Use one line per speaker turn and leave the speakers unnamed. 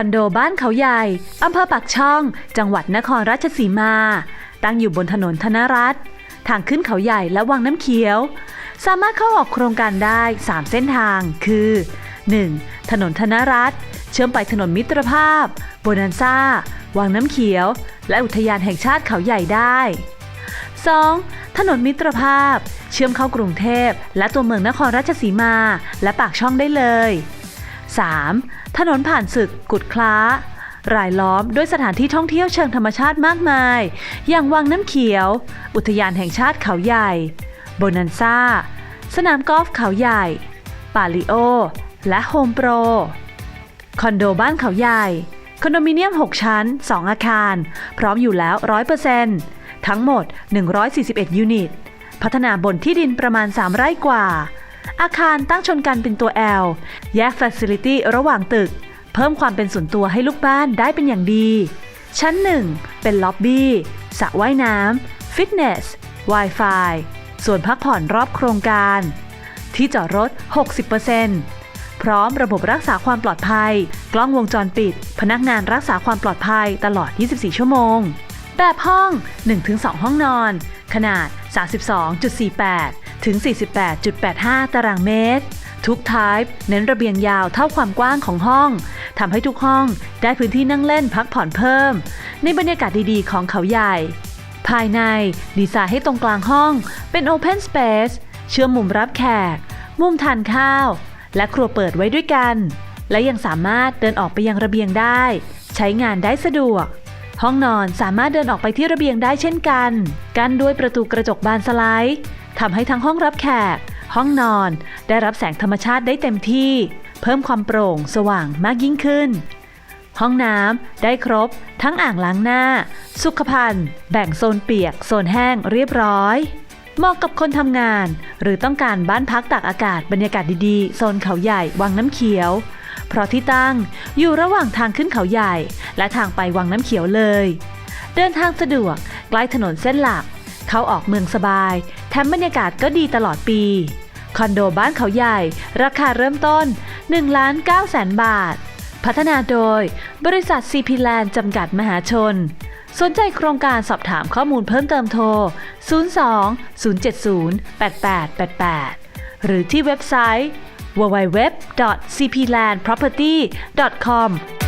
คอนโดบ้านเขาใหญ่ อำเภอปากช่อง จังหวัดนครราชสีมา ตั้งอยู่บนถนนธนรัตน์ทางขึ้นเขาใหญ่และวังน้ำเขียว สามารถเข้าออกโครงการได้ 3 เส้นทาง คือ 1. ถนนธนรัตน์เชื่อมไปถนนมิตรภาพ โบนันซ่า วังน้ำเขียว และอุทยานแห่งชาติเขาใหญ่ได้ 2. ถนนมิตรภาพ เชื่อมเข้ากรุงเทพ และตัวเมืองนครราชสีมา และปากช่องได้เลย 3. ถนนผ่านศึกกุดคล้ารายล้อมด้วยสถานที่ท่องเที่ยวเชิงธรรมชาติมากมาย อย่างวังน้ำเขียว อุทยานแห่งชาติเขาใหญ่ โบนันซ่า สนามกอล์ฟเขาใหญ่ ปาลิโอ และโฮมโปร คอนโดบ้านเขาใหญ่ คอนโดมิเนียม 6 ชั้น 2 อาคาร พร้อมอยู่แล้ว 100%ทั้งหมด 141 ยูนิต พัฒนาบนที่ดินประมาณ 3 ไร่กว่า อาคารตั้งชนกันเป็นตัว L แยก Facility ระหว่างตึก เพิ่มความเป็นส่วนตัวให้ลูกบ้านได้เป็นอย่างดี ชั้น 1 เป็นล็อบบี้สระว่ายน้ำฟิตเนส Wi-Fi ส่วนพักผ่อนรอบโครงการ ที่จอดรถ 60%พร้อมระบบรักษาความปลอดภัย กล้องวงจรปิด พนักงานรักษาความปลอดภัยตลอด 24 ชั่วโมง แบบห้อง 1-2 ห้องนอน ขนาด 32.48 ถึง 48.85 ตารางเมตร ทุก type เน้นระเบียงยาวเท่าความกว้างของห้องทำให้ทุกห้องได้พื้นที่นั่งเล่นพักผ่อนเพิ่ม ในบรรยากาศดีๆ ของเขาใหญ่ ภายในดีไซน์ให้ตรงกลางห้องเป็น Open Space เชื่อมมุมรับแขก มุมทานข้าว และครัวเปิดไว้ด้วยกัน และยังสามารถเดินออกไปยังระเบียงได้ ใช้งานได้สะดวก ห้องนอนสามารถเดินออกไปที่ระเบียงได้เช่นกัน กันด้วยประตูกระจกบานสไลด์ทำให้ทั้งห้องรับแขก ห้องนอน ได้รับแสงธรรมชาติได้เต็มที่ เพิ่มความโปร่งสว่างมากยิ่งขึ้น ห้องน้ำได้ครบ ทั้งอ่างล้างหน้า สุขภัณฑ์ แบ่งโซนเปียก โซนแห้งเรียบร้อยเหมาะกับคนทำงาน หรือต้องการบ้านพักตากอากาศบรรยากาศดีๆ โซนเขาใหญ่ วังน้ำเขียว เพราะที่ตั้งอยู่ระหว่างทางขึ้นเขาใหญ่ และทางไปวังน้ำเขียวเลย เดินทางสะดวกใกล้ถนนเส้นหลัก เข้าออกเมืองสบายแถมบรรยากาศก็ดีตลอดปี คอนโดบ้านเขาใหญ่ ราคาเริ่มต้น1ล้าน9แสนบาท พัฒนาโดยบริษัท CP Land จำกัดมหาชน สนใจโครงการสอบถามข้อมูลเพิ่มเติมโทร 02 070 8888 หรือที่เว็บไซต์ www.cplandproperty.com